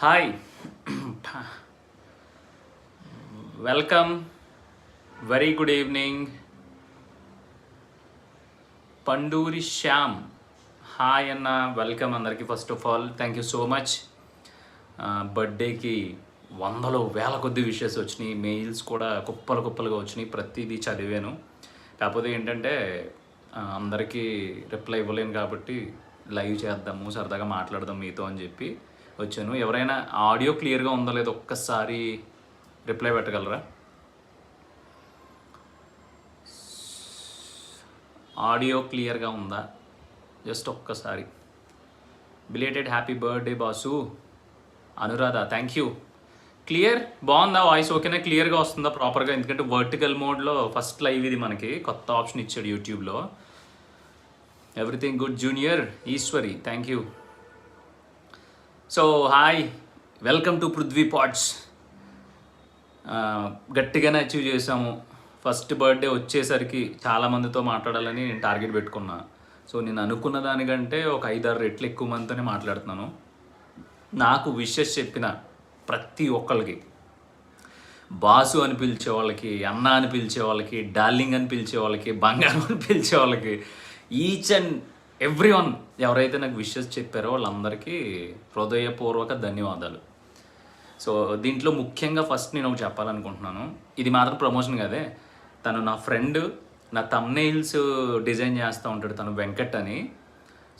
Hi. Welcome. Very good evening. Panduri Shyam. Hi అన్న welcome అందరికీ first of all. Thank you so much బర్త్డేకి వందలు వేల కొద్ది విషయస్ వచ్చినాయి. మెయిల్స్ కూడా కుప్పలు కుప్పలుగా వచ్చినాయి. ప్రతిదీ చదివాను. కాకపోతే ఏంటంటే అందరికీ రిప్లై ఇవ్వలేను కాబట్టి లైవ్ చేద్దాము సరదాగా మాట్లాడదాం మీతో అని చెప్పి వచ్చాను. ఎవరైనా ఆడియో క్లియర్గా ఉందో లేదో ఒక్కసారి రిప్లై పెట్టగలరా? ఆడియో క్లియర్గా ఉందా? జస్ట్ ఒక్కసారి. Belated happy birthday boss. Anuradha thank you. Clear? బాగుందా వాయిస్? ఓకేనా? క్లియర్గా వస్తుందా ప్రాపర్గా? ఎందుకంటే వర్టికల్ మోడ్లో ఫస్ట్ లైవ్ ఇది మనకి. కొత్త ఆప్షన్ ఇచ్చాడు యూట్యూబ్లో. Everything good junior? Eshwari thank you. So hi welcome to Prithvi pots గట్టిగానే అచీవ్ చేసాము ఫస్ట్ బర్త్డే వచ్చేసరికి చాలా మందితో మాట్లాడాలని నేను టార్గెట్ పెట్టుకున్నా. సో నేను అనుకున్న దానికంటే ఒక ఐదారు రెట్లు ఎక్కువ మందితోనే మాట్లాడుతున్నాను. నాకు విషెస్ చెప్పిన ప్రతి ఒక్కరికి బాసు అని పిలిచే వాళ్ళకి అన్న అని పిలిచే వాళ్ళకి డార్లింగ్ అని పిలిచే వాళ్ళకి బంగారం అని పిలిచే వాళ్ళకి ఈచ్ అండ్ ఎవ్రీ వన్ ఎవరైతే నాకు విషెస్ చెప్పారో వాళ్ళందరికీ హృదయపూర్వక ధన్యవాదాలు. సో దీంట్లో ముఖ్యంగా ఫస్ట్ నేను ఒకటి చెప్పాలనుకుంటున్నాను. ఇది మాత్రం ప్రమోషన్ కదే. తను నా ఫ్రెండ్ నా తమ్నెయిల్స్ డిజైన్ చేస్తూ ఉంటాడు తను వెంకట్ అని.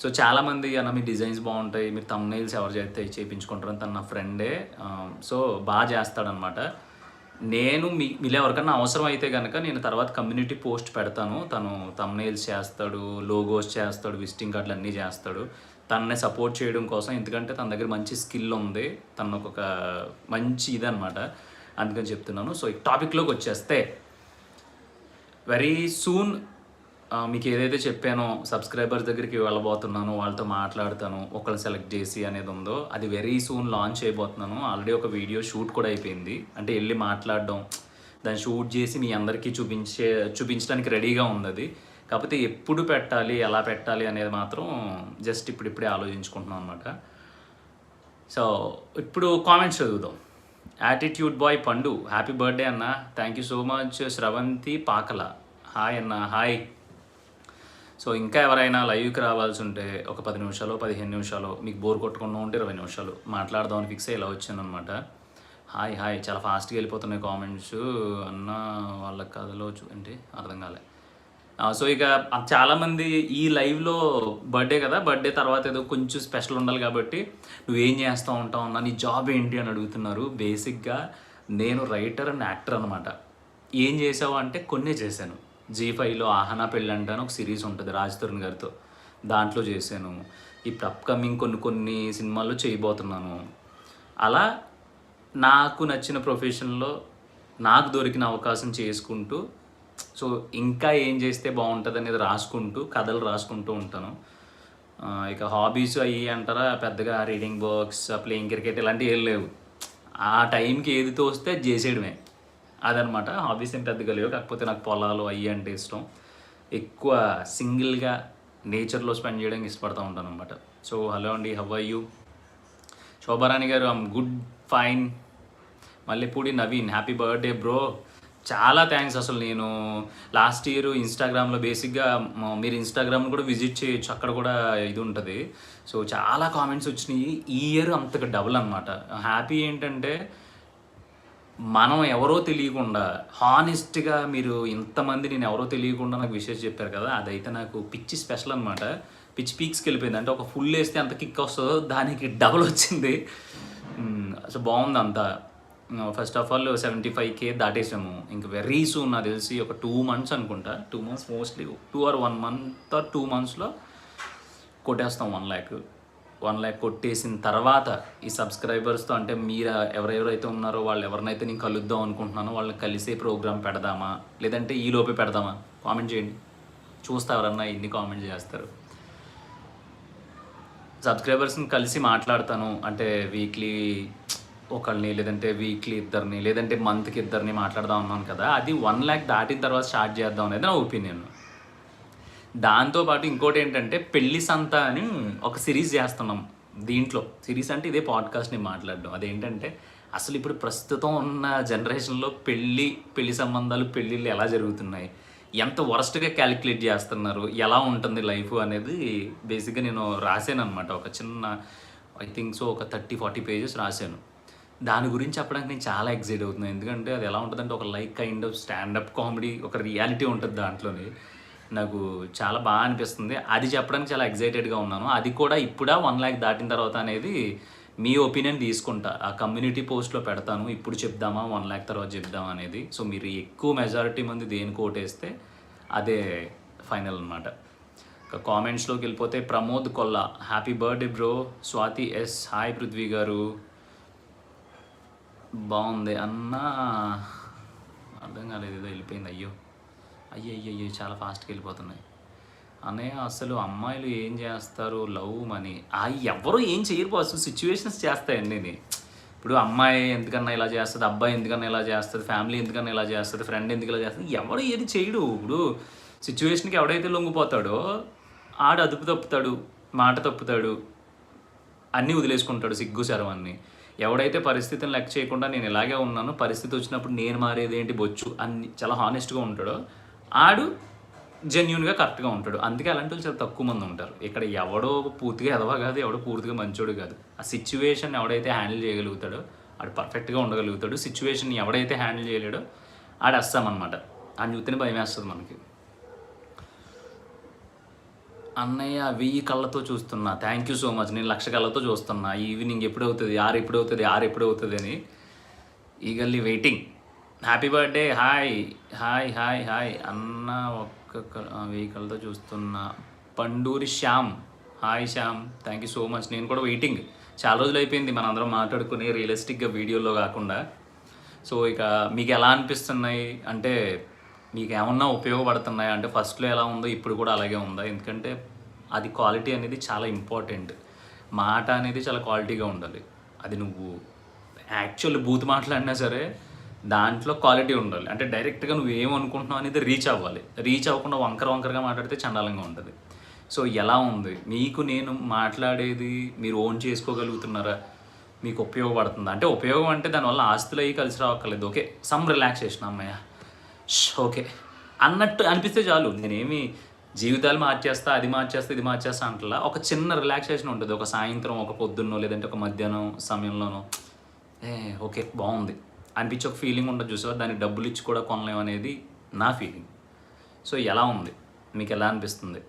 సో చాలామంది అన్న మీ డిజైన్స్ బాగుంటాయి మీరు తమ్నెయిల్స్ ఎవరు చేస్తే చేయించుకుంటారని తను నా ఫ్రెండే సో బాగా చేస్తాడనమాట. నేను మీ మీలో ఎవరికన్నా అవసరం అయితే కనుక నేను తర్వాత కమ్యూనిటీ పోస్ట్ పెడతాను. తను తమ్నైల్స్ చేస్తాడు లోగోస్ చేస్తాడు విజిటింగ్ కార్డులు అన్నీ చేస్తాడు. తనని సపోర్ట్ చేయడం కోసం ఎందుకంటే తన దగ్గర మంచి స్కిల్ ఉంది. తను ఒక మంచి ఇదనమాట అందుకని చెప్తున్నాను. సో ఈ టాపిక్లోకి వచ్చేస్తే వెరీ సూన్ మీకు ఏదైతే చెప్పానో సబ్స్క్రైబర్స్ దగ్గరికి వెళ్ళబోతున్నాను వాళ్ళతో మాట్లాడతాను ఒకళ్ళు సెలెక్ట్ చేసి అనేది ఉందో అది వెరీ సూన్ లాంచ్ అయిపోతున్నాను. ఆల్రెడీ ఒక వీడియో షూట్ కూడా అయిపోయింది. అంటే వెళ్ళి మాట్లాడడం దాన్ని షూట్ చేసి మీ అందరికీ చూపించే చూపించడానికి రెడీగా ఉంది అది కాకపోతే ఎప్పుడు పెట్టాలి ఎలా పెట్టాలి అనేది మాత్రం జస్ట్ ఇప్పుడు ఇప్పుడే ఆలోచించుకుంటున్నాం అనమాట సో ఇప్పుడు కామెంట్స్ చదువుదాం. Attitude boy Pandu happy birthday అన్న. Thank you so much Sravanthi Pakala hi అన్న హాయ్ సో ఇంకా ఎవరైనా లైవ్కి రావాల్సి ఉంటే ఒక పది నిమిషాలు పదిహేను నిమిషాలు మీకు బోర్ కొట్టకుండా ఉంటే ఇరవై నిమిషాలు. మాట్లాడదామని ఫిక్స్ అయ్యి ఇలా వచ్చాను అనమాట హాయ్ హాయ్. చాలా ఫాస్ట్గా వెళ్ళిపోతున్నాయి కామెంట్స్ అన్న వాళ్ళ కథలో చూ అంటే అర్థం కాలే. సో ఇక చాలామంది ఈ లైవ్లో బర్త్డే కదా. బర్త్డే తర్వాత ఏదో కొంచెం స్పెషల్ ఉండాలి కాబట్టి నువ్వేం చేస్తూ ఉంటావు అన్న నీ జాబ్ ఏంటి అని అడుగుతున్నారు. బేసిక్గా నేను రైటర్ అండ్ యాక్టర్ అనమాట ఏం చేసావు అంటే కొన్నే చేశాను. జీ ఫైవ్లో ఆహనా పెళ్ళి అంటే ఒక సిరీస్ ఉంటుంది రాజ్ తరుణ్ గారితో. దాంట్లో చేశాను. ఇప్పుడు అప్కమింగ్ కొన్ని కొన్ని సినిమాల్లో చేయబోతున్నాను. అలా నాకు నచ్చిన ప్రొఫెషన్లో నాకు దొరికిన అవకాశం చేసుకుంటూ సో ఇంకా ఏం చేస్తే బాగుంటుంది అనేది రాసుకుంటూ కథలు రాసుకుంటూ ఉంటాను. ఇక హాబీస్ అవి అంటారా పెద్దగా రీడింగ్ బుక్స్ ప్లేయింగ్ క్రికెట్ ఇలాంటివి ఏం లేవు. ఆ టైంకి ఏది తోస్తే చేసేయడమే. అదనమాట. హాబీస్ ఏం పెద్దగా లేవు. కాకపోతే నాకు పొలాలు అయ్యి అంటే ఇష్టం. ఎక్కువ సింగిల్గా నేచర్లో స్పెండ్ చేయడానికి ఇష్టపడతా ఉంటాను అనమాట సో హలో అండి హవ్ ఐ యూ? శోభారాణి గారు I'm good fine. Mallepudi Naveen happy birthday bro. చాలా థ్యాంక్స్ అసలు నేను. లాస్ట్ ఇయర్ ఇన్స్టాగ్రామ్లో బేసిక్గా మీరు ఇన్స్టాగ్రామ్ కూడా విజిట్ చేయొచ్చు. అక్కడ కూడా ఇది ఉంటుంది. సో చాలా కామెంట్స్ వచ్చినాయి. ఈ ఇయర్ అంతగా డబుల్ అనమాట హ్యాపీ ఏంటంటే మనం ఎవరో తెలియకుండా హానెస్ట్గా మీరు ఇంతమంది నేను ఎవరో తెలియకుండా నాకు విషయం చెప్పారు కదా అదైతే నాకు పిచ్చి స్పెషల్ అనమాట పిచ్చి పీక్స్కి వెళ్ళిపోయింది. అంటే ఒక ఫుల్ వేస్తే ఎంత కిక్ వస్తుందో దానికి డబుల్ వచ్చింది. అసలు సో బాగుంది అంతా. First of all seventy five K దాటేసాము. ఇంక వెరీ సూన్ నాకు తెలిసి ఒక టూ మంత్స్ అనుకుంటా. Two months mostly two or one month or two మంత్స్లో కొట్టేస్తాం వన్ ల్యాక్ వన్ ల్యాక్ కొట్టేసిన తర్వాత ఈ సబ్స్క్రైబర్స్తో అంటే మీరు ఎవరెవరైతే ఉన్నారో వాళ్ళు ఎవరినైతే నేను కలుద్దాం అనుకుంటున్నానో వాళ్ళని కలిసే ప్రోగ్రామ్ పెడదామా? లేదంటే ఈ లోపే పెడదామా? కామెంట్ చేయండి. చూస్తా ఎవరన్నా ఎన్ని కామెంట్ చేస్తారు? సబ్స్క్రైబర్స్ని కలిసి మాట్లాడతాను. అంటే వీక్లీ ఒకళ్ళని లేదంటే వీక్లీ ఇద్దరిని లేదంటే మంత్కి ఇద్దరిని మాట్లాడదాం అన్నాను కదా అది వన్ ల్యాక్ దాటిన తర్వాత స్టార్ట్ చేద్దాం అనేది నా ఒపీనియన్ దాంతోపాటు ఇంకోటి ఏంటంటే పెళ్ళి సంత అని ఒక సిరీస్ చేస్తున్నాం దీంట్లో. సిరీస్ అంటే ఇదే పాడ్కాస్ట్ నేను మాట్లాడడం. అదేంటంటే అసలు ఇప్పుడు ప్రస్తుతం ఉన్న జనరేషన్లో పెళ్ళి పెళ్ళి సంబంధాలు పెళ్ళిళ్ళు ఎలా జరుగుతున్నాయి? ఎంత వరస్ట్గా క్యాలిక్యులేట్ చేస్తున్నారు? ఎలా ఉంటుంది లైఫ్ అనేది బేసిక్గా నేను రాశాను అనమాట ఒక చిన్న ఐ థింక్ సో ఒక థర్టీ ఫార్టీ పేజెస్ రాశాను. దాని గురించి చెప్పడానికి నేను చాలా ఎక్సైట్ అవుతున్నాను. ఎందుకంటే అది ఎలా ఉంటుందంటే ఒక like kind of standup comedy ఒక రియాలిటీ ఉంటుంది దాంట్లోని. నాకు చాలా బాగా అనిపిస్తుంది. అది చెప్పడానికి చాలా ఎక్సైటెడ్గా ఉన్నాను. అది కూడా ఇప్పుడా వన్ ల్యాక్ దాటిన తర్వాత అనేది మీ ఒపీనియన్ తీసుకుంటా. ఆ కమ్యూనిటీ పోస్ట్లో పెడతాను. ఇప్పుడు చెప్దామా వన్ ల్యాక్ తర్వాత చెప్దామా అనేది. సో మీరు ఎక్కువ మెజారిటీ మంది దేనికి ఓటేస్తే అదే ఫైనల్ అనమాట ఇక కామెంట్స్లోకి వెళ్ళిపోతే Pramod Kolla. Happy birthday bro Swathi S hi Prithvi గారు. బాగుంది. అన్న అర్థం కాలేదు. ఏదో వెళ్ళిపోయింది. అయ్యో. అయ్యో అయ్యో చాలా ఫాస్ట్గా వెళ్ళిపోతున్నాయి. అన్నయ్య అసలు అమ్మాయిలు ఏం చేస్తారు? Love money. ఆ ఎవరు ఏం చేయరు బాస్. సిచ్యువేషన్స్ చేస్తాయండి ఇది ఇప్పుడు అమ్మాయి ఎందుకన్నా ఇలా చేస్తుంది అబ్బాయి ఎందుకన్నా ఇలా చేస్తుంది ఫ్యామిలీ ఎందుకన్నా ఇలా చేస్తుంది ఫ్రెండ్ ఎందుకు ఇలా చేస్తుంది ఎవడు ఏది చేయడు. ఇప్పుడు సిచ్యువేషన్కి ఎవడైతే లొంగిపోతాడో ఆడు అదుపు తప్పుతాడు మాట తప్పుతాడు అన్నీ వదిలేసుకుంటాడు సిగ్గు శరవాన్ని. ఎవడైతే పరిస్థితిని లెక్క చేయకుండా నేను ఇలాగే ఉన్నాను పరిస్థితి వచ్చినప్పుడు నేను మారేది ఏంటి బొచ్చు అన్ని చాలా హానెస్ట్గా ఉంటాడో ఆడు జెన్యున్గా కరెక్ట్గా ఉంటాడు. అందుకే అలాంటి వాళ్ళు చాలా తక్కువ మంది ఉంటారు. ఇక్కడ ఎవడో పూర్తిగా ఎదవా కాదు ఎవడో పూర్తిగా మంచోడు కాదు. ఆ సిచ్యువేషన్ ఎవడైతే హ్యాండిల్ చేయగలుగుతాడో ఆడు పర్ఫెక్ట్గా ఉండగలుగుతాడు. సిచ్యువేషన్ ఎవడైతే హ్యాండిల్ చేయలేడో ఆడు వస్తామన్నమాట ఆ చూస్తేనే భయం వేస్తుంది మనకి. అన్నయ్య వెయ్యి కళ్ళతో చూస్తున్నా. థ్యాంక్ యూ సో మచ్ నేను లక్ష కళ్ళతో చూస్తున్నా. ఈవినింగ్ ఎప్పుడు అవుతుంది ఆరు ఎప్పుడు అవుతుంది ఆరు ఎప్పుడు అవుతుంది అని. Eagerly waiting happy birthday hi hi hi hi అన్న ఒక్క వెహికల్తో చూస్తున్న చూస్తున్నా Panduri Shyam. Hi Shyam. Thank you so much నేను కూడా వెయిటింగ్ చాలా రోజులు అయిపోయింది. మన అందరం మాట్లాడుకుని రియలిస్టిక్గా వీడియోలో కాకుండా. సో ఇక మీకు ఎలా అనిపిస్తున్నాయి? అంటే మీకు ఏమన్నా ఉపయోగపడుతున్నాయి? అంటే ఫస్ట్లో ఎలా ఉందో ఇప్పుడు కూడా అలాగే ఉందా? ఎందుకంటే అది క్వాలిటీ అనేది చాలా ఇంపార్టెంట్ మాట అనేది చాలా క్వాలిటీగా ఉండాలి. అది నువ్వు యాక్చువల్ బూత్ మాట్లాడినా సరే దాంట్లో క్వాలిటీ ఉండాలి. అంటే డైరెక్ట్గా నువ్వు ఏమనుకుంటున్నావు అనేది రీచ్ అవ్వాలి. రీచ్ అవ్వకుండా వంకర వంకరగా మాట్లాడితే చండాలంగా ఉంటుంది. సో ఎలా ఉంది? మీకు నేను మాట్లాడేది మీరు ఓన్ చేసుకోగలుగుతున్నారా? మీకు ఉపయోగపడుతుందా? అంటే ఉపయోగం అంటే దానివల్ల ఆస్తులు అయ్యి కలిసి రావక్కర్లేదు ఓకే సమ్ రిలాక్సేషన్ అమ్మాయ ష్, ఓకే అన్నట్టు అనిపిస్తే చాలు. నేనేమి జీవితాలు మార్చేస్తా అది మార్చేస్తా ఇది మార్చేస్తా అంటలా ఒక చిన్న రిలాక్సేషన్ ఉంటుంది. ఒక సాయంత్రం ఒక పొద్దున్నో లేదంటే ఒక మధ్యాహ్నం సమయంలోనో. ఏ ఓకే బాగుంది. అనిపించి ఒక ఫీలింగ్ ఉండదు చూసావా? దానికి డబ్బులు ఇచ్చి కూడా కొనలేము అనేది నా ఫీలింగ్ సో ఎలా ఉంది? మీకు ఎలా అనిపిస్తుంది?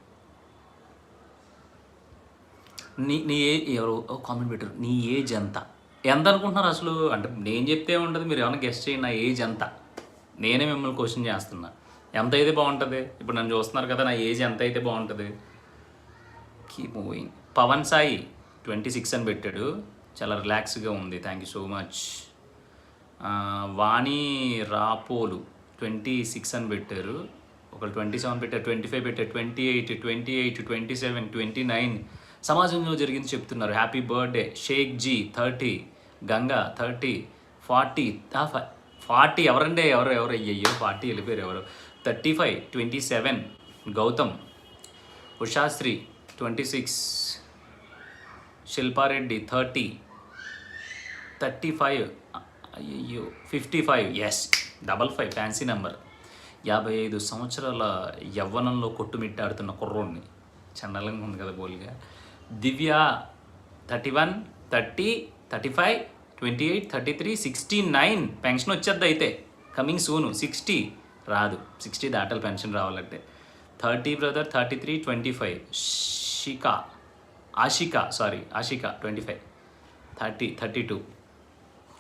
నీ నీ ఏ ఎవరు? కామెంట్ పెట్టారు. నీ ఏజ్ ఎంత ఎంత అనుకుంటున్నారు అసలు? అంటే నేను చెప్తే ఉండదు మీరు ఏమైనా గెస్ట్ చేయండి. నా ఏజ్ ఎంత నేనే మిమ్మల్ని క్వశ్చన్ చేస్తున్నా. ఎంత అయితే బాగుంటుంది? ఇప్పుడు నన్ను చూస్తున్నారు కదా నా ఏజ్ ఎంత అయితే బాగుంటుంది? Keep moving Pavan Sai twenty six అని పెట్టాడు. చాలా రిలాక్స్గా ఉంది. Thank you so much Vani Rapolu twenty six అని పెట్టారు. ఒకళ్ళు ట్వంటీ సెవెన్ పెట్టారు ట్వంటీ ఫైవ్ పెట్టారు twenty eight twenty eight twenty seven twenty nine. సమాజంలో జరిగింది చెప్తున్నారు. Happy birthday Shaik ji thirty Ganga thirty forty forty ఎవరండి? ఎవరు ఎవరు? అయ్యయ్యో ఫార్టీ వెళ్ళిపోయారు ఎవరు? Thirty five twenty seven Gautam Ushasri twenty six Shilpa Reddy thirty thirty five అయ్యో fifty five S double five fancy number యాభై ఐదు సంవత్సరాల యవ్వనంలో కొట్టుమిట్టాడుతున్న కుర్రోడిని. చండలంగా ఉంది కదా బోల్గా. Divya thirty one thirty thirty five twenty eight thirty three sixty nine pension వచ్చేద్ది అయితే. కమింగ్ సూను సిక్స్టీ రాదు. సిక్స్టీ దాటలు పెన్షన్ రావాలంటే. Thirty brother thirty three twenty five Shikha Ashika sorry Ashika twenty five thirty thirty two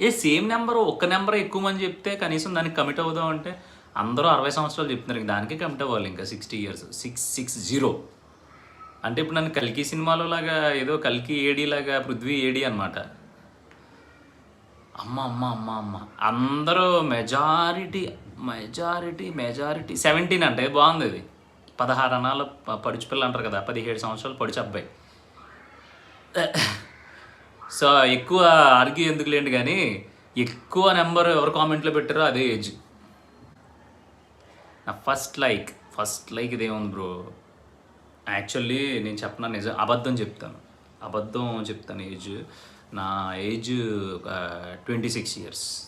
A same number ఒక్క number ఎక్కువ మంది చెప్తే కనీసం దానికి కమిట్ అవుదాం అంటే అందరూ అరవై సంవత్సరాలు చెప్తున్నారు. దానికి కమిట్ అవ్వాలి ఇంకా sixty years six six zero అంటే ఇప్పుడు నన్ను కల్కి సినిమాలో లాగా ఏదో కల్కి ఏడి లాగా పృథ్వీ ఏడి అనమాట అమ్మ అమ్మ అమ్మ అమ్మ. అందరూ మెజారిటీ మెజారిటీ మెజారిటీ సెవెంటీన్ అంటే బాగుంది ఇది. పదహారు అనాల పడిచి పడుచు పిల్ల అంటారు కదా పదిహేడు సంవత్సరాలు పడుచు అబ్బాయి. సో ఎక్కువ ఆర్గ్యూ ఎందుకు లేండి కానీ ఎక్కువ నెంబర్ ఎవరు కామెంట్లో పెట్టారో అదే ఏజ్. నా ఫస్ట్ లైక్ ఫస్ట్ లైక్ ఇదేముంది బ్రో? యాక్చువల్లీ నేను చెప్పిన నిజం అబద్ధం చెప్తాను. అబద్ధం చెప్తాను ఏజ్. నా ఏజ్ ఒక ట్వంటీ సిక్స్ ఇయర్స్.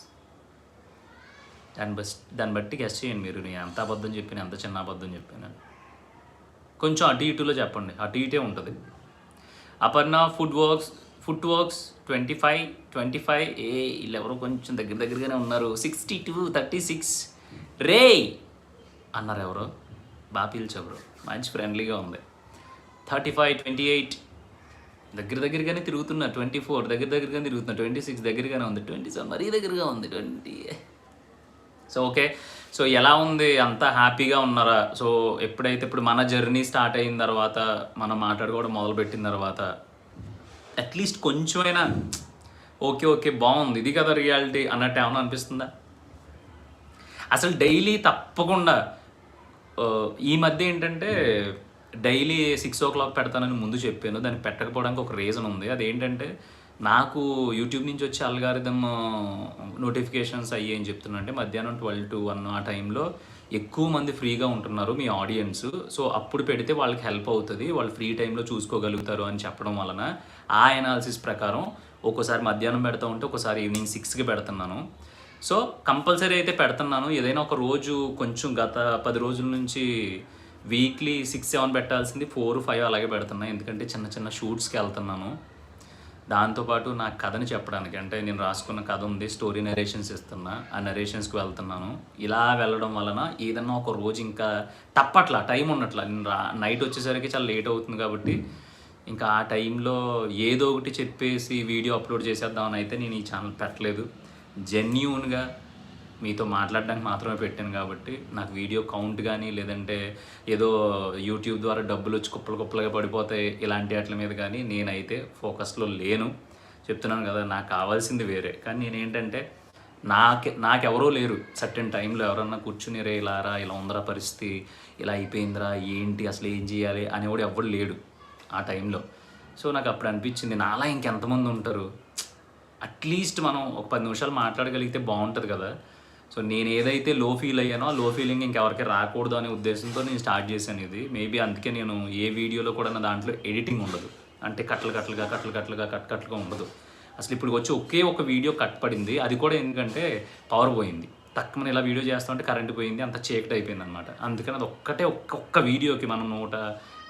దాన్ని బస్ దాన్ని బట్టి గెస్ట్ చేయండి మీరు. నేను ఎంత అబద్ధం చెప్పాను ఎంత చిన్న అబద్ధం చెప్పాను. కొంచెం అటు ఇటులో చెప్పండి. అటు ఇటే ఉంటుంది. Aparna food works foot works twenty five twenty five ఏ వీళ్ళెవరో కొంచెం దగ్గర దగ్గరగానే ఉన్నారు. Sixty two thirty six. రే అన్నారు ఎవరో బాగా పిలిచెవరు మంచి ఫ్రెండ్లీగా ఉంది. Thirty five twenty eight. దగ్గర దగ్గరగానే తిరుగుతున్నా. ట్వంటీ ఫోర్ దగ్గర దగ్గరగానే తిరుగుతున్నా. ట్వంటీ సిక్స్ దగ్గరగానే ఉంది. ట్వంటీ సెవెన్ మరీ దగ్గరగా ఉంది. ట్వంటీ. So okay. సో ఎలా ఉంది? అంతా హ్యాపీగా ఉన్నారా? సో ఎప్పుడైతే ఇప్పుడు మన జర్నీ స్టార్ట్ అయిన తర్వాత మనం మాట్లాడుకోవడం మొదలుపెట్టిన తర్వాత అట్లీస్ట్ కొంచెమైనా ఓకే ఓకే బాగుంది. ఇది కదా రియాలిటీ అన్నట్టు ఏమైనా అనిపిస్తుందా? అసలు డైలీ తప్పకుండా ఈ మధ్య ఏంటంటే డైలీ సిక్స్ ఓ క్లాక్ పెడతానని ముందు చెప్పాను. దాన్ని పెట్టకపోవడానికి ఒక రీజన్ ఉంది. అదేంటంటే నాకు యూట్యూబ్ నుంచి వచ్చే అల్గారిథమ్ నోటిఫికేషన్స్ అయ్యి ఏం చెప్తున్నా అంటే మధ్యాహ్నం ట్వెల్వ్ టు వన్ ఆ టైంలో ఎక్కువ మంది ఫ్రీగా ఉంటున్నారు మీ ఆడియన్స్. సో అప్పుడు పెడితే వాళ్ళకి హెల్ప్ అవుతుంది. వాళ్ళు ఫ్రీ టైంలో చూసుకోగలుగుతారు అని చెప్పడం వలన ఆ ఎనాలిసిస్ ప్రకారం ఒక్కోసారి మధ్యాహ్నం పెడతా ఉంటే ఒకసారి ఈవినింగ్ సిక్స్కి పెడుతున్నాను. సో కంపల్సరీ అయితే పెడుతున్నాను. ఏదైనా ఒక రోజు కొంచెం గత పది రోజుల నుంచి వీక్లీ సిక్స్ సెవెన్ పెట్టాల్సింది ఫోర్ ఫైవ్ అలాగే పెడుతున్నాను ఎందుకంటే చిన్న చిన్న షూట్స్కి వెళ్తున్నాను. దాంతోపాటు నా కథని చెప్పడానికి అంటే నేను రాసుకున్న కథ ఉంది స్టోరీ నరేషన్స్ ఇస్తున్నా ఆ నరేషన్స్కి వెళ్తున్నాను. ఇలా వెళ్ళడం వలన ఏదన్నా ఒక రోజు ఇంకా తప్పట్లా టైం ఉన్నట్ల నేను రా నైట్ వచ్చేసరికి చాలా లేట్ అవుతుంది కాబట్టి ఇంకా ఆ టైంలో ఏదో ఒకటి చెప్పేసి వీడియో అప్లోడ్ చేసేద్దామని అయితే నేను ఈ ఛానల్ పెట్టలేదు. జెన్యున్గా మీతో మాట్లాడడానికి మాత్రమే పెట్టాను కాబట్టి నాకు వీడియో కౌంట్ కానీ లేదంటే ఏదో యూట్యూబ్ ద్వారా డబ్బులు వచ్చి కుప్పలు కుప్పలుగా పడిపోతాయి ఇలాంటి వాటి మీద కానీ నేనైతే ఫోకస్లో లేను. చెప్తున్నాను కదా నాకు కావాల్సింది వేరే. కానీ నేనేంటంటే నాకే నాకెవరో లేరు. సర్టెన్ టైంలో ఎవరన్నా కూర్చుని రే ఇలా రా ఇలా ఉందరా పరిస్థితి ఇలా అయిపోయిందిరా ఏంటి అసలు ఏం చేయాలి? అనేవాడు ఎవడు లేడు ఆ టైంలో సో నాకు అప్పుడు అనిపించింది నాలా ఇంకెంతమంది ఉంటారు? అట్లీస్ట్ మనం ఒక పది నిమిషాలు మాట్లాడగలిగితే బాగుంటుంది కదా. సో నేను ఏదైతే లో ఫీల్ అయ్యానో ఆ లో ఫీలింగ్ ఇంకెవరికి రాకూడదు అనే ఉద్దేశంతో నేను స్టార్ట్ చేశాను ఇది. మేబీ అందుకే నేను ఏ వీడియోలో కూడా నా దాంట్లో ఎడిటింగ్ ఉండదు. అంటే కట్టలు కట్టలుగా కట్టలు కట్టలుగా కట్ కట్లుగా ఉండదు. అసలు ఇప్పుడు వచ్చి ఒకే ఒక వీడియో కట్ పడింది. అది కూడా ఎందుకంటే పవర్ పోయింది. తక్కువ ఇలా వీడియో చేస్తామంటే కరెంట్ పోయింది. అంత చీకటి అయిపోయింది అనమాట అందుకని అది ఒక్కటే ఒక్క ఒక్క వీడియోకి మనం నూట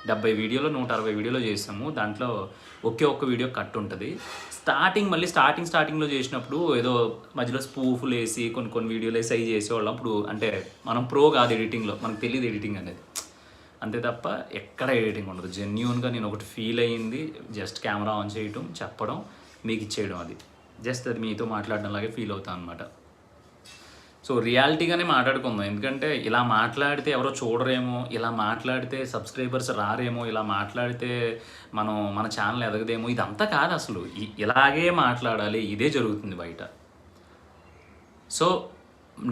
డెబ్బై వీడియోలో నూట అరవై వీడియోలో చేసాము. దాంట్లో ఒకే ఒక్క వీడియో కట్ ఉంటుంది. స్టార్టింగ్ మళ్ళీ స్టార్టింగ్ స్టార్టింగ్లో చేసినప్పుడు ఏదో మధ్యలో స్పూఫ్లు వేసి కొన్ని కొన్ని వీడియోలు వేసి అవి చేసేవాళ్ళం. అప్పుడు అంటే మనం ప్రో కాదు ఎడిటింగ్లో మనకు తెలియదు ఎడిటింగ్ అనేది. అంతే తప్ప ఎక్కడ ఎడిటింగ్ ఉండదు. జెన్యున్గా నేను ఒకటి ఫీల్ అయ్యింది. జస్ట్ కెమెరా ఆన్ చేయటం చెప్పడం మీకు ఇచ్చేయడం అది. జస్ట్ అది మీతో మాట్లాడడం లాగే ఫీల్ అవుతాను అనమాట సో రియాలిటీగానే మాట్లాడుకుందాం. ఎందుకంటే ఇలా మాట్లాడితే ఎవరో చూడరేమో ఇలా మాట్లాడితే సబ్స్క్రైబర్స్ రారేమో ఇలా మాట్లాడితే మనం మన ఛానల్ ఎదగదేమో ఇదంతా కాదు అసలు. ఇలాగే మాట్లాడాలి ఇదే జరుగుతుంది బయట. సో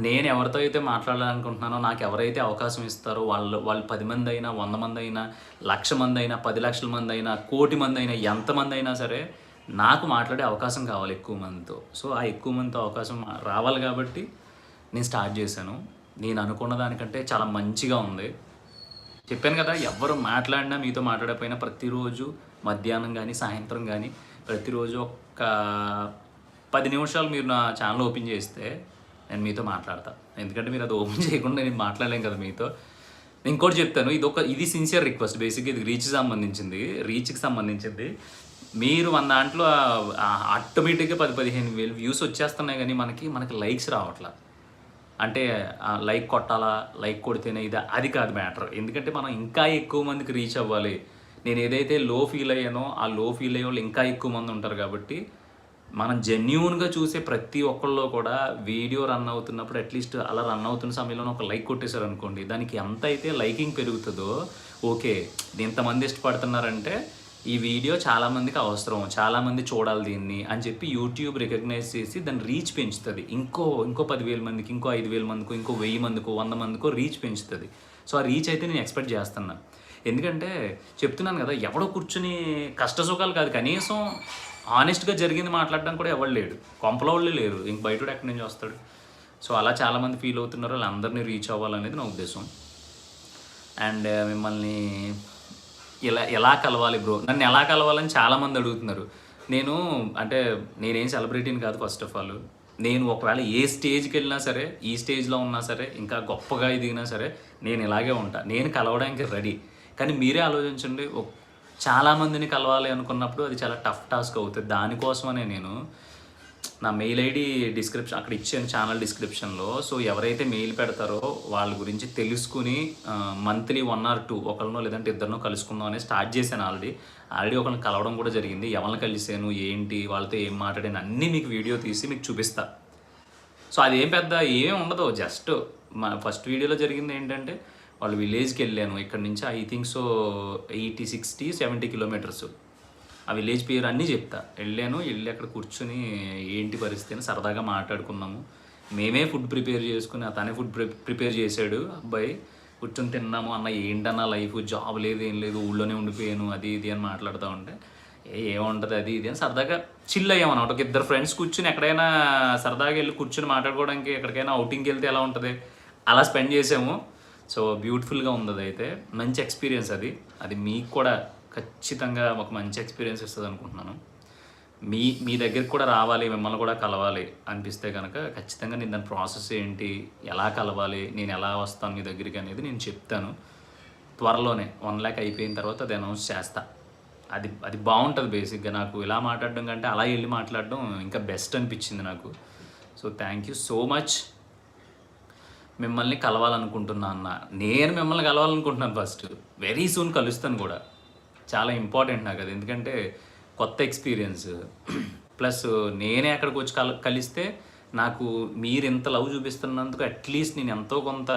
నేను ఎవరితో అయితే మాట్లాడాలనుకుంటున్నానో నాకు ఎవరైతే అవకాశం ఇస్తారో వాళ్ళు వాళ్ళు పది మంది అయినా వంద మంది అయినా లక్ష మంది అయినా పది లక్షల మంది అయినా కోటి మంది అయినా ఎంతమంది అయినా సరే నాకు మాట్లాడే అవకాశం కావాలి ఎక్కువ మందితో. సో ఆ ఎక్కువ మందితో అవకాశం రావాలి కాబట్టి నేను స్టార్ట్ చేశాను. నేను అనుకున్న దానికంటే చాలా మంచిగా ఉంది. చెప్పాను కదా ఎవరు మాట్లాడినా మీతో మాట్లాడకపోయినా ప్రతిరోజు మధ్యాహ్నం కానీ సాయంత్రం కానీ ప్రతిరోజు ఒక్క పది నిమిషాలు మీరు నా ఛానల్ ఓపెన్ చేస్తే నేను మీతో మాట్లాడతా. ఎందుకంటే మీరు అది ఓపెన్ చేయకుండా నేను మాట్లాడలేం కదా మీతో. నేను ఇంకోటి చెప్తాను ఇది ఒక ఇది సిన్సియర్ రిక్వెస్ట్ బేసిక్గా ఇది రీచ్ సంబంధించింది. రీచ్కి సంబంధించింది. మీరు మన దాంట్లో ఆటోమేటిక్గా పది పదిహేను వేలు వ్యూస్ వచ్చేస్తున్నాయి కానీ మనకి మనకి లైక్స్ రావట్లేదు అంటే లైక్ కొట్టాలా లైక్ కొడితేనే ఇది అది కాదు మ్యాటర్. ఎందుకంటే మనం ఇంకా ఎక్కువ మందికి రీచ్ అవ్వాలి. నేను ఏదైతే లో ఫీల్ అయ్యానో ఆ లో ఫీల్ అయ్యే వాళ్ళు ఇంకా ఎక్కువ మంది ఉంటారు కాబట్టి మనం జెన్యున్గా చూసే ప్రతి ఒక్కళ్ళు కూడా వీడియో రన్ అవుతున్నప్పుడు అట్లీస్ట్ అలా రన్ అవుతున్న సమయంలో ఒక లైక్ కొట్టేశారు అనుకోండి దానికి ఎంత అయితే లైకింగ్ పెరుగుతుందో ఓకే ఇంతమంది ఇష్టపడుతున్నారంటే ఈ వీడియో చాలామందికి అవసరం చాలామంది చూడాలి దీన్ని అని చెప్పి యూట్యూబ్ రికగ్నైజ్ చేసి దాని రీచ్ పెంచుతుంది. ఇంకో ఇంకో పదివేల మందికి ఇంకో ఐదు వేల మందికి ఇంకో వెయ్యి మందికో వంద మందికో రీచ్ పెంచుతుంది. సో ఆ రీచ్ అయితే నేను ఎక్స్పెక్ట్ చేస్తున్నాను ఎందుకంటే చెప్తున్నాను కదా ఎవడో కూర్చుని కష్ట సుఖాలు కాదు. కనీసం ఆనెస్ట్గా జరిగింది మాట్లాడడం కూడా ఎవరు లేడు. కొంపలో వాళ్ళు లేరు. ఇంక బయట ఎక్కడి నుంచి వస్తాడు? సో అలా చాలామంది ఫీల్ అవుతున్నారు. వాళ్ళందరినీ రీచ్ అవ్వాలనేది నా ఉద్దేశం. అండ్ మిమ్మల్ని ఇలా ఎలా కలవాలి బ్రో? నన్ను ఎలా కలవాలని చాలామంది అడుగుతున్నారు. నేను అంటే నేనేం సెలబ్రిటీని కాదు ఫస్ట్ ఆఫ్ ఆల్ నేను ఒకవేళ ఏ స్టేజ్కి వెళ్ళినా సరే ఈ స్టేజ్లో ఉన్నా సరే ఇంకా గొప్పగా ఎదిగినా సరే నేను ఇలాగే ఉంటా. నేను కలవడానికి రెడీ కానీ మీరే ఆలోచించండి చాలామందిని కలవాలి అనుకున్నప్పుడు అది చాలా టఫ్ టాస్క్ అవుతుంది. దానికోసమనే నేను నా మెయిల్ ఐడి డిస్క్రిప్షన్ అక్కడ ఇచ్చాను ఛానల్ డిస్క్రిప్షన్లో. సో ఎవరైతే మెయిల్ పెడతారో వాళ్ళ గురించి తెలుసుకుని మంత్లీ వన్ ఆర్ టూ ఒకరినో లేదంటే ఇద్దరినో కలుసుకుందాం అని స్టార్ట్ చేశాను ఆల్రెడీ. ఆల్రెడీ ఒకరిని కలవడం కూడా జరిగింది. ఎవరిని కలిసాను ఏంటి వాళ్ళతో ఏం మాట్లాడాను అన్నీ మీకు వీడియో తీసి మీకు చూపిస్తా. సో అది ఏం పెద్ద ఏమేమి ఉండదు. జస్ట్ మా ఫస్ట్ వీడియోలో జరిగింది ఏంటంటే వాళ్ళు విలేజ్కి వెళ్ళాను. ఇక్కడ నుంచి I think so eighty sixty seventy kilometres. ఆ విలేజ్ పేరు అన్నీ చెప్తా. వెళ్ళాను వెళ్ళి అక్కడ కూర్చొని ఏంటి పరిస్థితి అని సరదాగా మాట్లాడుకున్నాము. మేమే ఫుడ్ ప్రిపేర్ చేసుకుని అతనే ఫుడ్ ప్రిపేర్ చేశాడు. అబ్బాయి కూర్చొని తిన్నాము అన్న ఏంటన్నా లైఫ్ జాబ్ లేదు ఏం లేదు ఊళ్ళోనే ఉండిపోయాను అది ఇది అని మాట్లాడుతూ ఉంటే ఏ ఏముంటుంది అది ఇది అని సరదాగా చిల్ అయ్యామన్నమాట అనమాట ఒక ఇద్దరు ఫ్రెండ్స్ కూర్చుని ఎక్కడైనా సరదాగా వెళ్ళి కూర్చుని మాట్లాడుకోవడానికి ఎక్కడికైనా అవుటింగ్కి వెళ్తే ఎలా ఉంటుంది? అలా స్పెండ్ చేసాము సో బ్యూటిఫుల్గా ఉంది అది అయితే మంచి ఎక్స్పీరియన్స్ అది. అది మీకు కూడా ఖచ్చితంగా ఒక మంచి ఎక్స్పీరియన్స్ ఇస్తుంది అనుకుంటున్నాను. మీ మీ దగ్గరికి కూడా రావాలి మిమ్మల్ని కూడా కలవాలి అనిపిస్తే కనుక ఖచ్చితంగా నేను దాని ప్రాసెస్ ఏంటి ఎలా కలవాలి నేను ఎలా వస్తాను మీ దగ్గరికి అనేది నేను చెప్తాను. త్వరలోనే వన్ ల్యాక్ అయిపోయిన తర్వాత అది అనౌన్స్ చేస్తా. అది అది బాగుంటుంది బేసిక్గా నాకు ఇలా మాట్లాడడం కంటే అలా వెళ్ళి మాట్లాడడం ఇంకా బెస్ట్ అనిపించింది నాకు. So thank you so much మిమ్మల్ని కలవాలనుకుంటున్నా అన్న. నేను మిమ్మల్ని కలవాలనుకుంటున్నాను ఫస్ట్ వెరీ సూన్ కలుస్తాను కూడా. చాలా ఇంపార్టెంట్ నాకు అది. ఎందుకంటే కొత్త ఎక్స్పీరియన్స్. ప్లస్ నేనే అక్కడికి వచ్చి కల కలిస్తే నాకు మీరు ఎంత లవ్ చూపిస్తున్నందుకు అట్లీస్ట్ నేను ఎంతో కొంత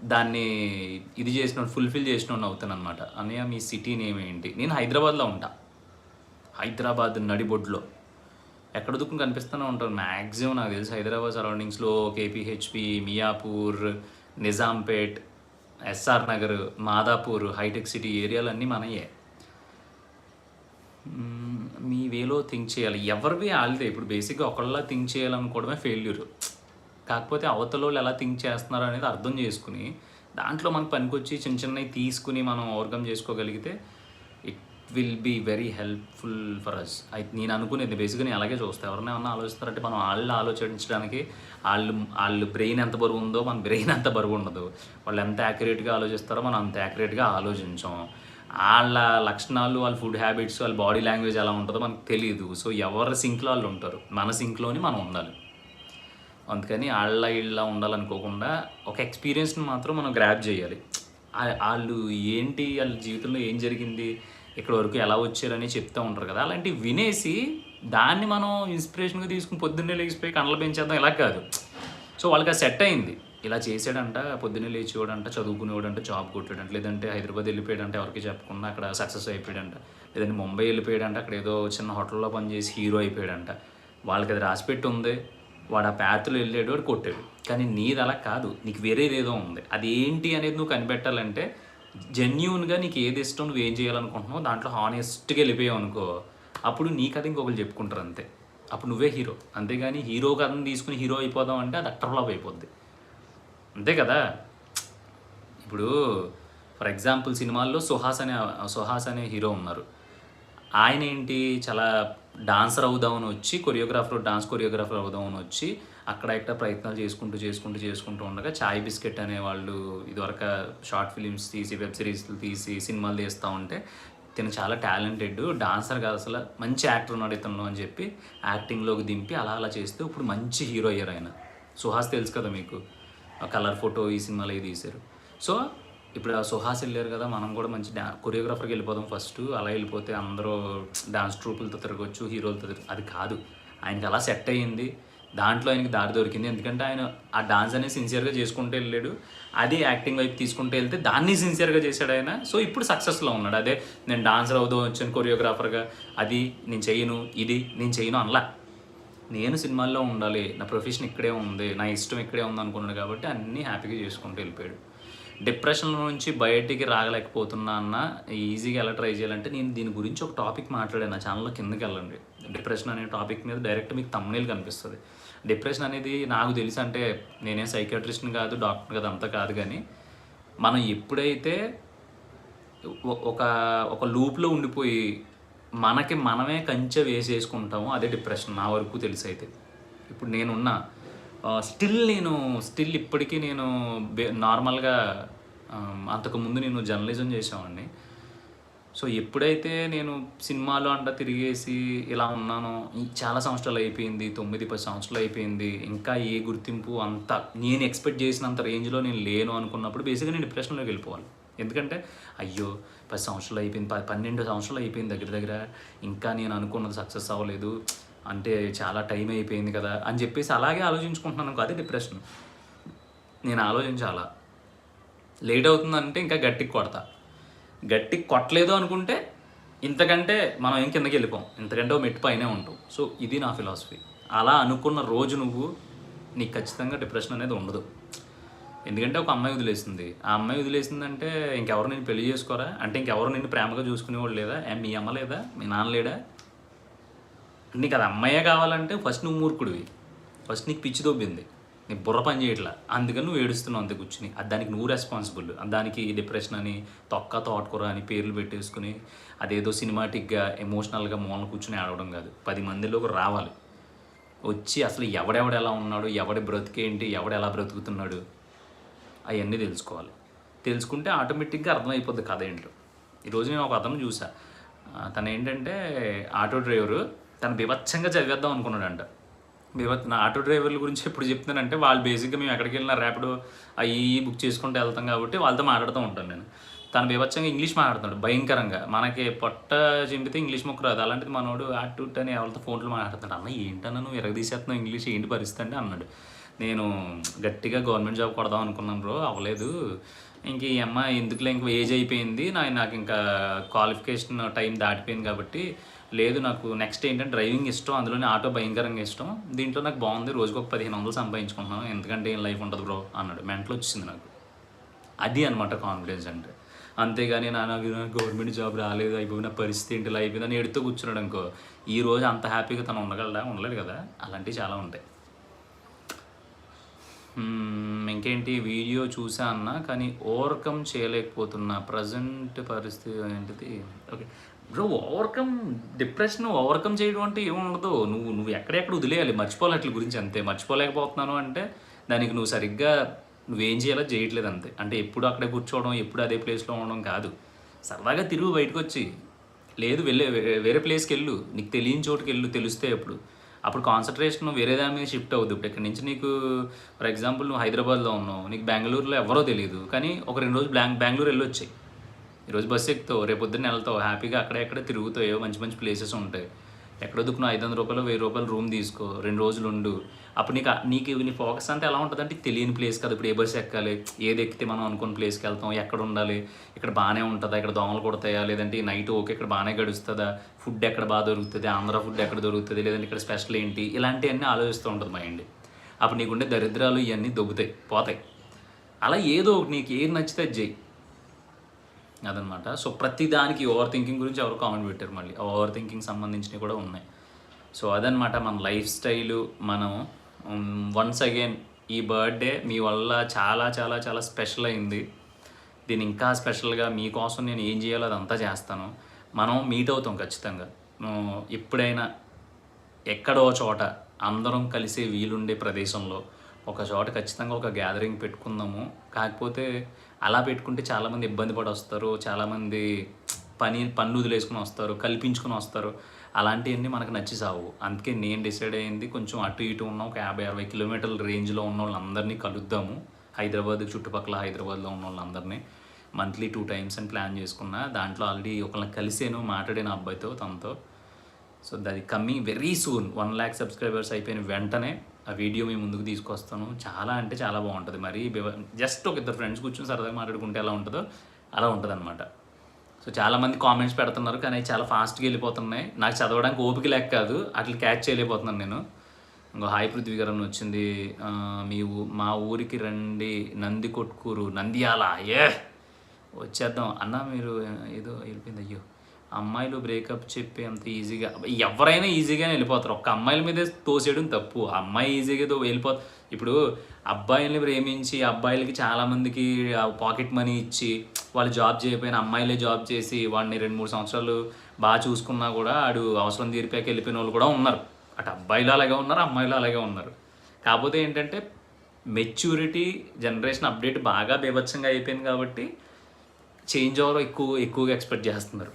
దాన్ని ఇది చేసిన ఫుల్ఫిల్ చేసిన అవుతాను అనమాట అన్నయ్య మీ సిటీ నేమ్ ఏంటి? నేను హైదరాబాద్లో ఉంటా. హైదరాబాద్ నడిబొడ్లో. ఎక్కడ దుఃఖం కనిపిస్తూనే ఉంటాను మ్యాక్సిమం నాకు తెలుసు హైదరాబాద్ సరౌండింగ్స్లో కేపీహెచ్పి Miyapur Nizampet SR Nagar Madhapur hitech city ఏరియాలన్నీ మనయే. మీ వేలో థింక్ చేయాలి. ఎవరివి వాళ్ళదే ఇప్పుడు బేసిక్గా ఒకళ్ళ థింక్ చేయాలనుకోవడమే ఫెయిల్యూర్ కాకపోతే అవతల వాళ్ళు ఎలా థింక్ చేస్తున్నారు అనేది అర్థం చేసుకుని దాంట్లో మనకు పనికొచ్చి చిన్న చిన్నవి తీసుకుని మనం ఓవర్కమ్ చేసుకోగలిగితే will be very helpful for us అయితే నేను అనుకునేది బేసిక్గా నేను అలాగే చూస్తాను ఎవరైనా ఏమన్నా ఆలోచిస్తారంటే మనం వాళ్ళు ఆలోచించడానికి వాళ్ళు వాళ్ళు బ్రెయిన్ ఎంత బరువు ఉందో మన బ్రెయిన్ ఎంత బరువు ఉండదు. వాళ్ళు ఎంత యాక్యురేట్గా ఆలోచిస్తారో మనం అంత యాక్యురేట్గా ఆలోచించాం. వాళ్ళ లక్షణాలు వాళ్ళ ఫుడ్ హ్యాబిట్స్ వాళ్ళ బాడీ లాంగ్వేజ్ ఎలా ఉంటుందో మనకు తెలియదు సో ఎవరి సింక్లో వాళ్ళు ఉంటారు. మన సింక్లోని మనం ఉండాలి. అందుకని వాళ్ళ ఇళ్ళ ఉండాలనుకోకుండా ఒక ఎక్స్పీరియన్స్ని మాత్రం మనం గ్రాప్ చేయాలి. వాళ్ళు ఏంటి వాళ్ళ జీవితంలో ఏం జరిగింది ఇక్కడ వరకు ఎలా వచ్చారని చెప్తూ ఉంటారు కదా. అలాంటివి వినేసి దాన్ని మనం ఇన్స్పిరేషన్గా తీసుకుని పొద్దున్నే లేచిపోయి కండలు పెంచేద్దాం ఇలా కాదు. సో వాళ్ళకి అది సెట్ అయింది. ఇలా చేసాడంట పొద్దున్నే లేచేవాడంట చదువుకునేవాడంట జాబ్ కొట్టాడంట లేదంటే హైదరాబాద్ వెళ్ళిపోయాడంట ఎవరికి చెప్పకుండా అక్కడ సక్సెస్ అయిపోయాడంట లేదంటే ముంబై వెళ్ళిపోయాడంట అక్కడ ఏదో చిన్న హోటల్లో పనిచేసి హీరో అయిపోయాడంట. వాళ్ళకి అది రాసిపెట్టి ఉంది. వాడు ఆ ప్యాత్లో వెళ్ళాడు వాడు కొట్టాడు. కానీ నీది అలా కాదు. నీకు వేరేది ఏదో ఉంది. అది ఏంటి అనేది నువ్వు కనిపెట్టాలంటే జెన్యున్గా నీకు ఏది ఇష్టం నువ్వు ఏం చేయాలనుకుంటున్నావు దాంట్లో హానెస్ట్గా వెళ్ళిపోయావు అనుకో అప్పుడు నీ కథ ఇంకొకరు చెప్పుకుంటారు అంతే. అప్పుడు నువ్వే హీరో అంతేగాని హీరో కథను తీసుకుని హీరో అయిపోదాం అంటే అది అట్టర్ ఫ్లాప్ అయిపోద్ది. అంతే కదా? ఇప్పుడు ఫర్ ఎగ్జాంపుల్ సినిమాల్లో సుహాస్ అనే సుహాస్ అనే హీరో ఉన్నారు. ఆయన ఏంటి? చాలా డాన్సర్ అవుదామని వచ్చి కొరియోగ్రాఫర్ డాన్స్ కొరియోగ్రాఫర్ అవుదామని వచ్చి అక్కడ ఇక్కడ ప్రయత్నాలు చేసుకుంటూ చేసుకుంటూ చేసుకుంటూ ఉండగా చాయ్ బిస్కెట్ అనే వాళ్ళు ఇదివరకు షార్ట్ ఫిలిమ్స్ తీసి వెబ్ సిరీస్లు తీసి సినిమాలు తీస్తూ ఉంటే తిను చాలా టాలెంటెడ్. డాన్సర్ కాదు అసలు మంచి యాక్టర్ ఉన్నాడు ఇతను అని చెప్పి యాక్టింగ్లోకి దింపి అలా అలా చేస్తూ ఇప్పుడు మంచి హీరో అయ్యారు ఆయన. సుహాస్ తెలుసు కదా మీకు కలర్ ఫోటో ఈ సినిమాలో తీశారు. సో ఇప్పుడు ఆ సుహాస్ వెళ్ళారు కదా మనం కూడా మంచి డా కొరియోగ్రాఫర్కి వెళ్ళిపోదాం ఫస్ట్ అలా వెళ్ళిపోతే అందరూ డాన్స్ ట్రూపులతో తిరగచ్చు హీరోలతో తిరగ అది కాదు. ఆయనకి అలా సెట్ అయ్యింది. దాంట్లో ఆయనకి దారి దొరికింది. ఎందుకంటే ఆయన ఆ డాన్స్ అనేది సిన్సియర్గా చేసుకుంటూ వెళ్ళాడు. అది యాక్టింగ్ వైపు తీసుకుంటూ వెళ్తే దాన్ని సిన్సియర్గా చేశాడు ఆయన. సో ఇప్పుడు సక్సెస్లో ఉన్నాడు. అదే నేను డాన్సర్ అవుదాం వచ్చాను కొరియోగ్రాఫర్గా అది నేను చేయను ఇది నేను చేయను అనలా. నేను సినిమాల్లో ఉండాలి. నా ప్రొఫెషన్ ఇక్కడే ఉంది. నా ఇష్టం ఇక్కడే ఉంది అనుకున్నాడు కాబట్టి అన్నీ హ్యాపీగా చేసుకుంటూ వెళ్ళిపోయాడు. డిప్రెషన్ నుంచి బయటికి రాగలేకపోతున్నా అన్న ఈజీగా ఎలా ట్రై చేయాలంటే నేను దీని గురించి ఒక టాపిక్ మాట్లాడాను నా ఛానల్లో కిందకి వెళ్ళండి. డిప్రెషన్ అనే టాపిక్ మీద డైరెక్ట్ మీకు తమ్నేల్ కనిపిస్తుంది. డిప్రెషన్ అనేది నాకు తెలిసి అంటే నేనే సైకాట్రిస్ట్ని కాదు డాక్టర్ కాదు అంతా కాదు కానీ మనం ఎప్పుడైతే ఒక ఒక లూప్లో ఉండిపోయి మనకి మనమే కంచె వేసేసుకుంటాము అదే డిప్రెషన్ నా వరకు తెలిసి అయితే ఇప్పుడు నేనున్నా స్టిల్ నేను స్టిల్ ఇప్పటికీ నేను బే నార్మల్గా అంతకుముందు నేను జర్నలిజం చేసామండి సో ఎప్పుడైతే నేను సినిమాలు అంట తిరిగేసి ఇలా ఉన్నానో చాలా సంవత్సరాలు అయిపోయింది తొమ్మిది పది సంవత్సరాలు అయిపోయింది ఇంకా ఏ గుర్తింపు అంత నేను ఎక్స్పెక్ట్ చేసినంత రేంజ్లో నేను లేను అనుకున్నప్పుడు బేసిక్గా నేను డిప్రెషన్లోకి వెళ్ళిపోవాలి. ఎందుకంటే అయ్యో పది సంవత్సరాలు అయిపోయింది పన్నెండు సంవత్సరాలు అయిపోయింది దగ్గర దగ్గర ఇంకా నేను అనుకున్నది సక్సెస్ అవ్వలేదు. అంటే చాలా టైం అయిపోయింది కదా అని చెప్పేసి అలాగే ఆలోచించుకుంటున్నాను కాదు అదే డిప్రెషన్. నేను ఆలోచించాలా? లేట్ అవుతుందంటే ఇంకా గట్టికి కొడతా. గట్టికి కొట్టలేదు అనుకుంటే ఇంతకంటే మనం ఏం కిందకి వెళ్ళిపోం. ఇంతకంటే మెట్టు పైనే ఉంటాం. సో ఇది నా ఫిలాసఫీ. అలా అనుకున్న రోజు నువ్వు నీకు ఖచ్చితంగా డిప్రెషన్ అనేది ఉండదు. ఎందుకంటే ఒక అమ్మాయి వదిలేసింది. ఆ అమ్మాయి వదిలేసిందంటే ఇంకెవరు నేను పెళ్ళి చేసుకోరా? అంటే ఇంకెవరు నిన్ను ప్రేమగా చూసుకునేవాళ్ళు లేదా? మీ అమ్మ లేదా? మీ నాన్న లేడా? నీకు అది అమ్మాయే కావాలంటే ఫస్ట్ నువ్వు మూర్ఖుడివి. ఫస్ట్ నీకు పిచ్చి దొబ్బింది. నీ బుర్ర పని చేయట్లా. అందుకని నువ్వు ఏడుస్తున్నావు అంతే కూర్చుని. అది దానికి నువ్వు రెస్పాన్సిబుల్ దానికి డిప్రెషన్ అని తొక్క తోటకూర అని పేర్లు పెట్టేసుకుని అదేదో సినిమాటిక్గా ఎమోషనల్గా మూలన కూర్చుని ఆడవడం కాదు. పది మందిలోకి రావాలి. వచ్చి అసలు ఎవడెవడు ఎలా ఉన్నాడు ఎవడి బ్రతికేంటి ఎవడు ఎలా బ్రతుకుతున్నాడు అవన్నీ తెలుసుకోవాలి. తెలుసుకుంటే ఆటోమేటిక్గా అర్థమైపోద్ది కథ ఏంటో. ఈరోజు నేను ఒక అతను చూసా. తను ఏంటంటే ఆటో డ్రైవరు తను బీభత్సంగా చదివేద్దాం అనుకున్నాడంట. బీభత్ నా ఆటో డ్రైవర్ల గురించి ఎప్పుడు చెప్తున్నానంటే వాళ్ళు బేసిక్గా మేము ఎక్కడికి వెళ్ళినా ర్యాపిడో అవి బుక్ చేసుకుంటూ వెళ్తాం కాబట్టి వాళ్ళతో మాట్లాడుతూ ఉంటాను నేను. తను బీభత్సంగా ఇంగ్లీష్ మాట్లాడుతున్నాడు భయంకరంగా. మనకి పొట్ట చింపితే ఇంగ్లీష్ మొక్క రాదు. అలాంటిది మనోడు అటు అని ఎవరితో ఫోన్లో మాట్లాడుతున్నాడు. అన్న ఏంటన్నా నువ్వు ఎరగదీసేస్తున్నావు ఇంగ్లీష్? ఏంటి పరిస్థితి? అంటే అన్నాడు. నేను గట్టిగా గవర్నమెంట్ జాబ్ కొడదాం అనుకున్నాను బ్రో అవ్వలేదు. ఇంక ఈ అమ్మాయి ఎందుకులే ఇంక ఏజ్ అయిపోయింది. నాకు ఇంకా క్వాలిఫికేషన్ టైం దాటిపోయింది కాబట్టి లేదు నాకు నెక్స్ట్ ఏంటంటే డ్రైవింగ్ ఇష్టం అందులోనే ఆటో భయంకరంగా ఇష్టం. దీంట్లో నాకు బాగుంది రోజుకు ఒక పదిహేను వందలు సంపాదించుకుంటున్నాను. ఎందుకంటే ఏం లైఫ్ ఉంటుంది బ్రో అన్నాడు. మెంటల్ వచ్చింది నాకు. అది అనమాట కాన్ఫిడెన్స్ అంటే. అంతేగాని నా నాకు గవర్నమెంట్ జాబ్ రాలేదు అయిపోయిన పరిస్థితి ఏంటి లైఫ్ అని ఎడుతూ కూర్చున్నాడు అనుకో ఈ రోజు అంత హ్యాపీగా తను ఉండగలడా? ఉండలేదు కదా. అలాంటివి చాలా ఉంటాయి. ఇంకేంటి? వీడియో చూసా అన్న కానీ ఓవర్కమ్ చేయలేకపోతున్నా. ప్రజెంట్ పరిస్థితి ఏంటిది? Okay bro overcome depression overcome చేయడం అంటే ఏముండదు నువ్వు నువ్వు ఎక్కడెక్కడ వదిలేయాలి. మర్చిపోవాలి అట్ల గురించి అంతే. మర్చిపోలేకపోతున్నాను అంటే దానికి నువ్వు సరిగ్గా నువ్వేం చేయాలో చేయట్లేదు అంతే. అంటే ఎప్పుడు అక్కడే కూర్చోవడం ఎప్పుడు అదే ప్లేస్లో ఉండడం కాదు. సరదాగా తిరుగు బయటకు వచ్చి లేదు వెళ్ళే వేరే ప్లేస్కి వెళ్ళు నీకు తెలియని చోటుకి వెళ్ళు తెలిస్తే ఇప్పుడు అప్పుడు కాన్సన్ట్రేషన్ వేరే దాని మీద షిఫ్ట్ అవుతుంది ఇప్పుడు ఇక్కడ నుంచి నీకు ఫర్ ఎగ్జాంపుల్ నువ్వు హైదరాబాద్లో ఉన్నావు. నీకు బెంగళూరులో ఎవరో తెలియదు కానీ ఒక రెండు రోజులు బ్లాంక్ బెంగళూరు వెళ్ళొచ్చాయి. ఈరోజు బస్సు ఎక్కుతావు రేపు పొద్దున్న వెళ్తావు హ్యాపీగా అక్కడ ఎక్కడ తిరుగుతాయో మంచి మంచి ప్లేసెస్ ఉంటాయి. ఎక్కడ దుక్కున ఐదు వందల రూపాయలు వెయ్యి రూపాయలు రూమ్ తీసుకో రెండు రోజులు ఉండు. అప్పుడు నీకు నీకు నీ ఫోకస్ అంతా ఎలా ఉంటుందంటే తెలియని ప్లేస్ కదా ఇప్పుడు ఏ బస్సు ఎక్కాలి ఏది ఎక్కితే మనం అనుకున్న ప్లేస్కి వెళ్తాం ఎక్కడ ఉండాలి ఇక్కడ బాగానే ఉంటుందా ఇక్కడ దోమలు కొడతాయా లేదంటే నైట్ ఓకే ఇక్కడ బాగానే గడుస్తుందా ఫుడ్ ఎక్కడ బాగా దొరుకుతుంది ఆంధ్ర ఫుడ్ ఎక్కడ దొరుకుతుంది లేదంటే ఇక్కడ స్పెషల్ ఏంటి ఇలాంటివన్నీ ఆలోచిస్తూ ఉంటుంది మైండ్ అప్పుడు నీకుండే దరిద్రాలు ఇవన్నీ దొబ్బుతాయి పోతాయి. అలా ఏదో ఒకటి నీకు ఏది నచ్చితే అది అదనమాట. సో ప్రతి దానికి ఓవర్ థింకింగ్ గురించి ఎవరు కామెంట్ పెట్టారు మళ్ళీ. ఓవర్ థింకింగ్ సంబంధించినవి కూడా ఉన్నాయి. సో అదనమాట మన లైఫ్ స్టైలు మనం వన్స్ అగైన్ ఈ బర్త్డే మీ వల్ల చాలా చాలా చాలా స్పెషల్ అయింది. దీని ఇంకా స్పెషల్గా మీకోసం నేను ఏం చేయాలో అదంతా చేస్తాను. మనం మీట్ అవుతాం ఖచ్చితంగా. ఎప్పుడైనా ఎక్కడో చోట అందరం కలిసే వీలుండే ప్రదేశంలో ఒక చోట ఖచ్చితంగా ఒక గ్యాదరింగ్ పెట్టుకుందాము. కాకపోతే అలా పెట్టుకుంటే చాలామంది ఇబ్బంది పడి వస్తారు చాలామంది పని పనులు వదిలేసుకుని వస్తారు కల్పించుకుని వస్తారు. అలాంటివన్నీ మనకు నచ్చి సావు. అందుకే నేను డిసైడ్ అయింది కొంచెం అటు ఇటు ఉన్న ఒక యాభై అరవై కిలోమీటర్ల రేంజ్లో ఉన్న వాళ్ళందరినీ కలుద్దాము. హైదరాబాద్ చుట్టుపక్కల హైదరాబాద్లో ఉన్న వాళ్ళందరినీ మంత్లీ టూ టైమ్స్ అని ప్లాన్ చేసుకున్నా. దాంట్లో ఆల్రెడీ ఒకళ్ళని కలిసాను మాట్లాడిన అబ్బాయితో తనతో. సో దాని coming very soon. One lakh subscribers అయిపోయిన వెంటనే ఆ వీడియో మీ ముందుకు తీసుకొస్తాను. చాలా అంటే చాలా బాగుంటుంది. మరి జస్ట్ ఒక ఇద్దరు ఫ్రెండ్స్ కూర్చొని సరదాగా మాట్లాడుకుంటే ఎలా ఉంటుందో అలా ఉంటుంది అనమాట సో చాలామంది కామెంట్స్ పెడుతున్నారు కానీ అవి చాలా ఫాస్ట్గా వెళ్ళిపోతున్నాయి. నాకు చదవడానికి ఓపిక లేక కాదు అట్లా క్యాచ్ చేయలేకపోతున్నాను నేను. ఇంకో హాయ్ పృథ్వీ గారు అని వచ్చింది. మీ మా ఊరికి రండి నంది కొట్కూరు నంద్యాల. ఏ! వచ్చేద్దాం. అన్న మీరు ఏదో వెళ్ళిపోయింది. అయ్యో! అమ్మాయిలు బ్రేకప్ చెప్పి అంత ఈజీగా ఎవరైనా ఈజీగానే వెళ్ళిపోతారు. ఒక్క అమ్మాయిల మీదే తోసేయడం తప్పు. ఆ అమ్మాయి ఈజీగా వెళ్ళిపోతారు వెళ్ళిపో ఇప్పుడు అబ్బాయిల్ని ప్రేమించి అబ్బాయిలకి చాలామందికి పాకెట్ మనీ ఇచ్చి వాళ్ళు జాబ్ చేయకపోయినా అమ్మాయిలే జాబ్ చేసి వాడిని రెండు మూడు సంవత్సరాలు బాగా చూసుకున్నా కూడా ఆడు అవసరం తీరిపాక వెళ్ళిపోయిన వాళ్ళు కూడా ఉన్నారు. అటు అబ్బాయిలు అలాగే ఉన్నారు అమ్మాయిలు అలాగే ఉన్నారు. కాకపోతే ఏంటంటే మెచ్యూరిటీ జనరేషన్ అప్డేట్ బాగా బీభత్సంగా అయిపోయింది కాబట్టి చేంజ్ ఓవర్ ఎక్కువ ఎక్కువగా ఎక్స్పెక్ట్ చేస్తున్నారు.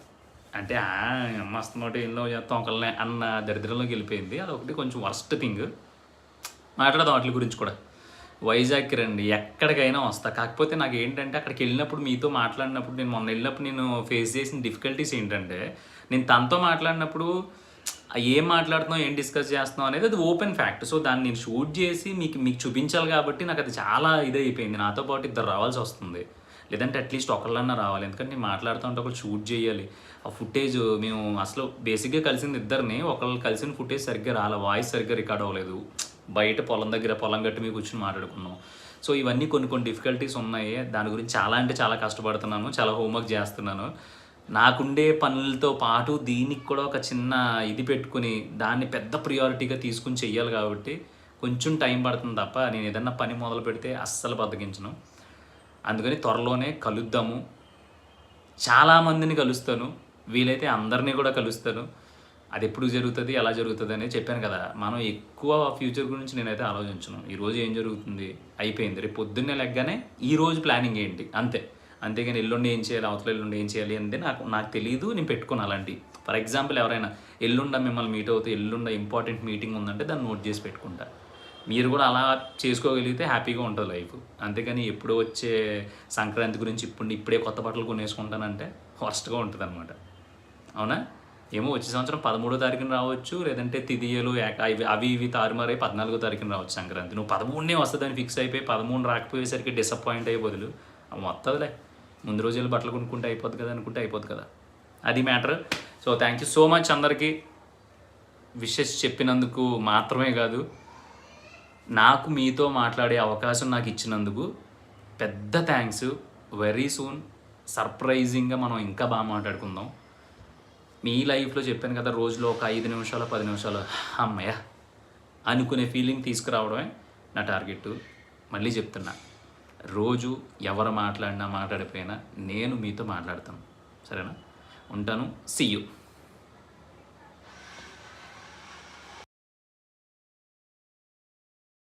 అంటే మస్తు ఎన్నో చేస్తాం ఒకళ్ళనే అన్న దరిద్రంలోకి వెళ్ళిపోయింది. అదొకటి కొంచెం వర్స్ట్ థింగ్ మాట్లాడదాం వాటి గురించి కూడా. వైజాగ్కి రండి. ఎక్కడికైనా వస్తా. కాకపోతే నాకు ఏంటంటే అక్కడికి వెళ్ళినప్పుడు మీతో మాట్లాడినప్పుడు నేను మొన్న వెళ్ళినప్పుడు నేను ఫేస్ చేసిన డిఫికల్టీస్ ఏంటంటే నేను తనతో మాట్లాడినప్పుడు ఏం మాట్లాడుతున్నాం ఏం డిస్కస్ చేస్తున్నాం అనేది అది ఓపెన్ ఫ్యాక్ట్ సో దాన్ని నేను షూట్ చేసి మీకు మీకు చూపించాలి కాబట్టి నాకు అది చాలా ఇదైపోయింది. నాతో పాటు ఇద్దరు రావాల్సి వస్తుంది. లేదంటే అట్లీస్ట్ ఒకళ్ళన్నా రావాలి. ఎందుకంటే నేను మాట్లాడుతూ ఉంటే ఒకళ్ళు షూట్ చేయాలి. ఆ ఫుటేజ్ మేము అసలు బేసిక్గా కలిసింది ఇద్దరిని. ఒకళ్ళు కలిసిన ఫుటేజ్ సరిగ్గా రాలే వాయిస్ సరిగ్గా రికార్డ్ అవ్వలేదు. బయట పొలం దగ్గర పొలం గట్టి మీకు కూర్చొని మాట్లాడుకున్నాం. సో ఇవన్నీ కొన్ని కొన్ని డిఫికల్టీస్ ఉన్నాయి. దాని గురించి చాలా అంటే చాలా కష్టపడుతున్నాను. చాలా హోంవర్క్ చేస్తున్నాను. నాకుండే పనులతో పాటు దీనికి కూడా ఒక చిన్న ఇది పెట్టుకుని దాన్ని పెద్ద ప్రియారిటీగా తీసుకుని చెయ్యాలి కాబట్టి కొంచెం టైం పడుతుంది తప్ప నేను ఏదన్నా పని మొదలు పెడితే అస్సలు బద్దగించను అందుకని త్వరలోనే కలుద్దాము. చాలామందిని కలుస్తాను. వీలైతే అందరినీ కూడా కలుస్తాను అది ఎప్పుడు జరుగుతుంది ఎలా జరుగుతుంది అని చెప్పాను కదా. మనం ఎక్కువ ఫ్యూచర్ గురించి నేనైతే ఆలోచించను. ఈరోజు ఏం జరుగుతుంది? అయిపోయింది. రేపు పొద్దున్నే లెగ్గానే ఈ రోజు ప్లానింగ్ ఏంటి? అంతే. అంతేగాని ఎల్లుండి ఏం చేయాలి? అవతల ఎల్లుండి ఏం చేయాలి అంటే నాకు నాకు తెలియదు నేను పెట్టుకుని అలాంటి. ఫర్ ఎగ్జాంపుల్ ఎవరైనా ఎల్లుండ మిమ్మల్ని మీట్ అవుతే ఎల్లుండ ఇంపార్టెంట్ మీటింగ్ ఉందంటే దాన్ని నోట్ చేసి పెట్టుకుంటా. మీరు కూడా అలా చేసుకోగలిగితే హ్యాపీగా ఉంటుంది లైఫ్. అంతేగాని ఎప్పుడు వచ్చే సంక్రాంతి గురించి ఇప్పుడు ఇప్పుడే కొత్త బట్టలు కొనేసుకుంటానంటే వర్స్ట్గా ఉంటుంది అనమాట అవునా? ఏమో వచ్చే సంవత్సరం పదమూడో తారీఖున రావచ్చు లేదంటే తిదియలు అవి అవి ఇవి తారుమారై పద్నాలుగో తారీఖున రావచ్చు సంక్రాంతి. నువ్వు పదమూడునే వస్తుందని ఫిక్స్ అయిపోయి పదమూడు రాకపోయేసరికి డిసప్పాయింట్ అయ్యే బదులు అవి వస్తుందిలే ముందు రోజులు బట్టలు కొనుక్కుంటే అయిపోద్ది కదా అనుకుంటే అయిపోద్ది కదా. అది matter. So thank you so much అందరికీ. విషెస్ చెప్పినందుకు మాత్రమే కాదు నాకు మీతో మాట్లాడే అవకాశం నాకు ఇచ్చినందుకు పెద్ద థ్యాంక్స్ వెరీ సూన్ సర్ప్రైజింగ్గా మనం ఇంకా బాగా మాట్లాడుకుందాం. మీ లైఫ్లో చెప్పాను కదా రోజులో ఒక ఐదు నిమిషాలు పది నిమిషాలు అమ్మయ్య అనుకునే ఫీలింగ్ తీసుకురావడమే నా టార్గెట్ మళ్ళీ చెప్తున్నా రోజు ఎవరు మాట్లాడినా మాట్లాడిపోయినా నేను మీతో మాట్లాడతాను. సరేనా? ఉంటాను. See you